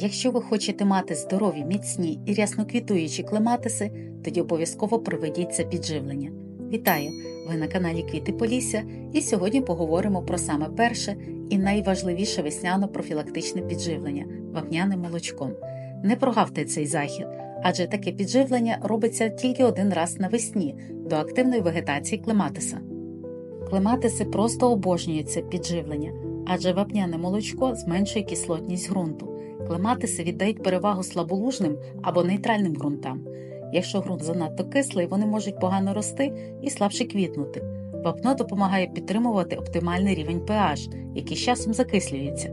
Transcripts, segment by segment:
Якщо ви хочете мати здорові, міцні і рясноквітуючі клематиси, тоді обов'язково проведіть це підживлення. Вітаю! Ви на каналі Квіти Полісся, і сьогодні поговоримо про саме перше і найважливіше весняно-профілактичне підживлення вапняним молочком. Не прогавте цей захід, адже таке підживлення робиться тільки один раз навесні до активної вегетації клематиса. Клематиси просто обожнюють це підживлення, адже вапняне молочко зменшує кислотність ґрунту. Клематиси віддають перевагу слаболужним або нейтральним ґрунтам. Якщо ґрунт занадто кислий, вони можуть погано рости і слабше квітнути. Вапно допомагає підтримувати оптимальний рівень pH, який з часом закислюється.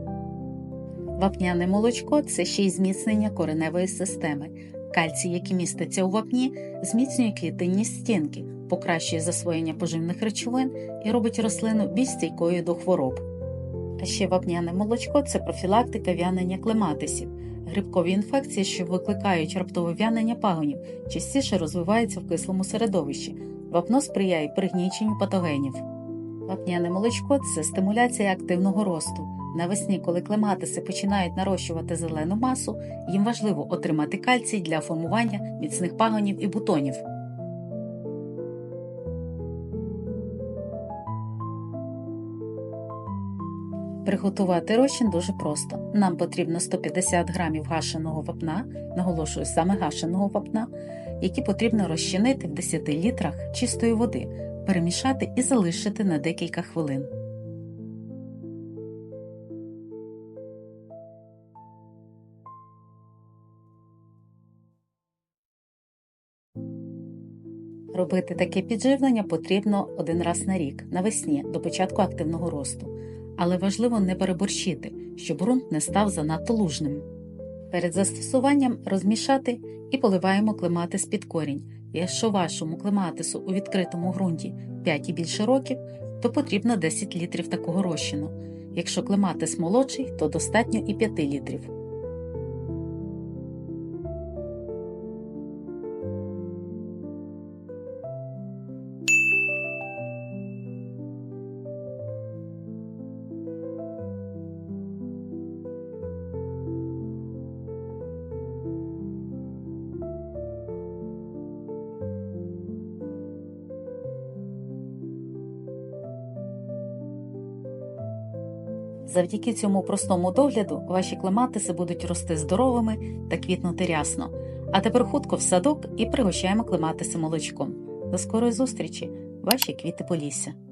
Вапняне молочко це ще й зміцнення кореневої системи. Кальцій, який міститься у вапні, зміцнює клітинні стінки, покращує засвоєння поживних речовин і робить рослину більш стійкою до хвороб. А ще вапняне молочко це профілактика в'янення клематисів. Грибкові інфекції, що викликають раптове в'янення пагонів, частіше розвиваються в кислому середовищі. Вапно сприяє пригніченню патогенів. Вапняне молочко це стимуляція активного росту. Навесні, коли клематиси починають нарощувати зелену масу, їм важливо отримати кальцій для формування міцних пагонів і бутонів. Приготувати розчин дуже просто. Нам потрібно 150 грамів гашеного вапна, наголошую саме гашеного вапна, які потрібно розчинити в 10 літрах чистої води, перемішати і залишити на декілька хвилин. Робити таке підживлення потрібно один раз на рік, навесні, до початку активного росту. Але важливо не переборщити, щоб ґрунт не став занадто лужним. Перед застосуванням розмішати і поливаємо клематис під корінь. Якщо вашому клематису у відкритому ґрунті 5 і більше років, то потрібно 10 літрів такого розчину. Якщо клематис молодший, то достатньо і 5 літрів. Завдяки цьому простому догляду ваші клематиси будуть рости здоровими та квітнути рясно. А тепер хутко в садок і пригощаємо клематиси молочком. До скорої зустрічі, ваші квіти Полісся!